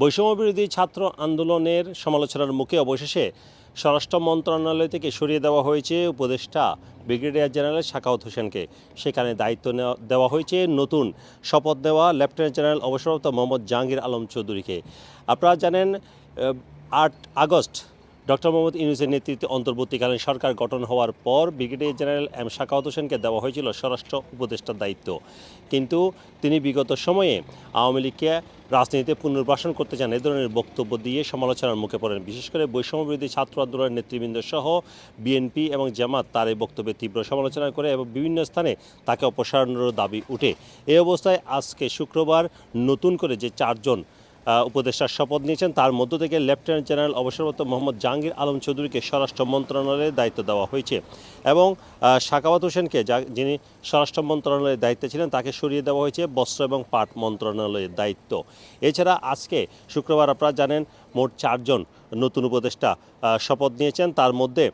বৈষম্যবিরোধী ছাত্র আন্দোলনের সমালোচনার মুখে অবশেষে স্বরাষ্ট্র মন্ত্রণালয় থেকে সরিয়ে দেওয়া হয়েছে উপদেষ্টা ব্রিগেডিয়ার জেনারেল শাকাউত হোসেনকে। সেখানে দায়িত্ব দেওয়া হয়েছে নতুন শপথ দেওয়া লেফটেন্যান্ট জেনারেল অবসরপ্রাপ্ত মোহাম্মদ জাহাঙ্গীর আলম চৌধুরীকে। আপনারা জানেন আট আগস্ট ডক্টর মোহাম্মদ ইউনুসের নেতৃত্বে অন্তর্বর্তীকালীন সরকার গঠন হওয়ার পর ব্রিগেডিয়ার জেনারেল এম শাকাওয়াত হোসেনকে দেওয়া হয়েছিল স্বরাষ্ট্র উপদেষ্টার দায়িত্ব। কিন্তু তিনি বিগত সময়ে আওয়ামী লীগকে রাজনীতিতে পুনর্বাসন করতে চান এ ধরনের বক্তব্য দিয়ে সমালোচনার মুখে পড়েন। বিশেষ করে বৈষম্যবিরোধী ছাত্র আন্দোলনের নেতৃবৃন্দ সহ বিএনপি এবং জামাত তার এই বক্তব্যে তীব্র সমালোচনা করে এবং বিভিন্ন স্থানে তাকে অপসারণেরও দাবি উঠে। এই অবস্থায় আজকে শুক্রবার নতুন করে যে চারজন উপদেষ্টার শপথ নিয়েছেন। তার মধ্য থেকে লেফটেন্যান্ট জেনারেল অবসরপ্রাপ্ত মোহাম্মদ জাহাঙ্গীর আলম চৌধুরীকে স্বরাষ্ট্র মন্ত্রণালয়ের দায়িত্ব দেওয়া হয়েছে এবং আহ, হোসেনকে যা যিনি স্বরাষ্ট্র মন্ত্রণালয়ের দায়িত্বে ছিলেন তাকে সরিয়ে দেওয়া হয়েছে বস্ত্র এবং পাট মন্ত্রণালয়ের দায়িত্ব। এছাড়া আজকে শুক্রবার আপনারা জানেন মোট চারজন নতুন উপদেষ্টা শপথ নিয়েছেন। তার মধ্যে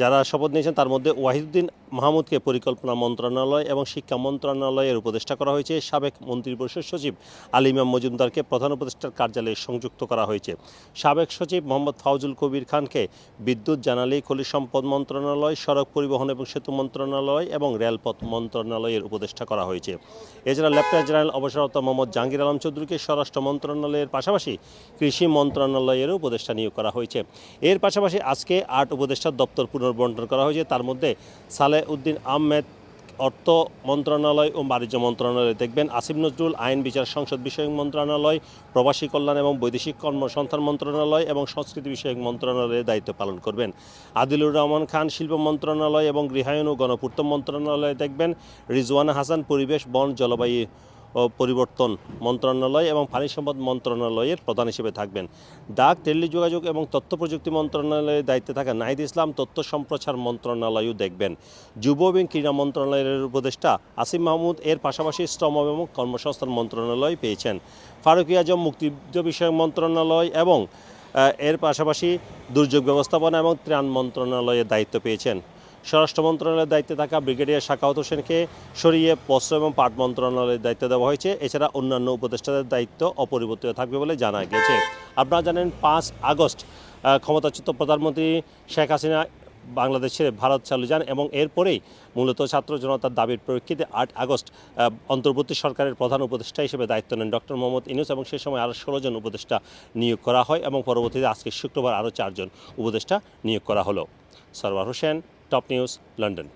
যারা শপথ নিয়েছেন তার মধ্যে ওয়াহিদুদ্দিন মাহমুদকে পরিকল্পনা মন্ত্রণালয় এবং শিক্ষা মন্ত্রণালয়ের উপদেষ্টা করা হয়েছে। সাবেক মন্ত্রিপরিষদ সচিব আলিমাম মজুমদারকে প্রধান উপদেষ্টার কার্যালয়ে সংযুক্ত করা হয়েছে। সাবেক সচিব মোহাম্মদ ফাউজুল কবির খানকে বিদ্যুৎ জ্বালানি খনিজ সম্পদ মন্ত্রণালয়, সড়ক পরিবহন এবং সেতু মন্ত্রণালয় এবং রেলপথ মন্ত্রণালয়ের উপদেষ্টা করা হয়েছে। এছাড়া লেফটেন্যান্ট জেনারেল অবসরপ্রাপ্ত মোহাম্মদ জাহাঙ্গীর আলম চৌধুরীকে স্বরাষ্ট্র মন্ত্রণালয়ের পাশাপাশি কৃষি মন্ত্রণালয়েরও উপদেষ্টা নিয়োগ করা হয়েছে। এর পাশাপাশি আজকে আট উপদেষ্টার দপ্তর পুনর্বন্টন করা হয়েছে। তার মধ্যে সালেহ উদ্দিন আহমেদ অর্থ মন্ত্রণালয় ও বাণিজ্য মন্ত্রণালয় দেখবেন আসিফ নজরুল আইন, বিচার, সংসদ বিষয়ক মন্ত্রণালয়, প্রবাসী কল্যাণ এবং বৈদেশিক কর্মসংস্থান মন্ত্রণালয় এবং সংস্কৃতি বিষয়ক মন্ত্রণালয়ের দায়িত্ব পালন করবেন। আদিলুর রহমান খান, শিল্প মন্ত্রণালয় এবং গৃহায়ন ও গণপূর্ত মন্ত্রণালয় দেখবেন রিজওয়ানা হাসান, পরিবেশ, বন, জলবায়ু পরিবর্তন মন্ত্রণালয় এবং পানি সম্পদ মন্ত্রণালয়ের প্রধান হিসেবে থাকবেন। ডাক টেলিযোগাযোগ এবং তথ্য প্রযুক্তি মন্ত্রণালয়ের দায়িত্বে থাকা নাহিদ ইসলাম তথ্য সম্প্রচার মন্ত্রণালয়ও দেখবেন। যুব এবং ক্রীড়া মন্ত্রণালয়ের উপদেষ্টা আসিম মাহমুদ এর পাশাপাশি শ্রম এবং কর্মসংস্থান মন্ত্রণালয় পেয়েছেন। ফারুকি আজম মুক্তিযুদ্ধ বিষয়ক মন্ত্রণালয় এবং এর পাশাপাশি দুর্যোগ ব্যবস্থাপনা এবং ত্রাণ মন্ত্রণালয়ের দায়িত্ব পেয়েছেন। স্বরাষ্ট্র মন্ত্রণালয়ের দায়িত্বে থাকা ব্রিগেডিয়ার শাকাওত হোসেনকে সরিয়ে বস্ত্র এবং পাট মন্ত্রণালয়ের দায়িত্ব দেওয়া হয়েছে। এছাড়া অন্যান্য উপদেষ্টাদের দায়িত্ব অপরিবর্তিত থাকবে বলে জানা গেছে আপনারা জানেন, পাঁচ আগস্ট ক্ষমতাচ্যুত প্রধানমন্ত্রী শেখ হাসিনা বাংলাদেশ ভারত চালু যান এবং এরপরেই মূলত ছাত্র জনতার দাবির প্রেক্ষিতে আট আগস্ট অন্তর্বর্তী সরকারের প্রধান উপদেষ্টা হিসেবে দায়িত্ব নেন ডক্টর মোহাম্মদ ইনুস এবং সে সময় আরও ষোলো জন উপদেষ্টা নিয়োগ করা হয় এবং পরবর্তীতে আজকে শুক্রবার আরও চারজন উপদেষ্টা নিয়োগ করা হলো। Sarwar Hossain Top News, London.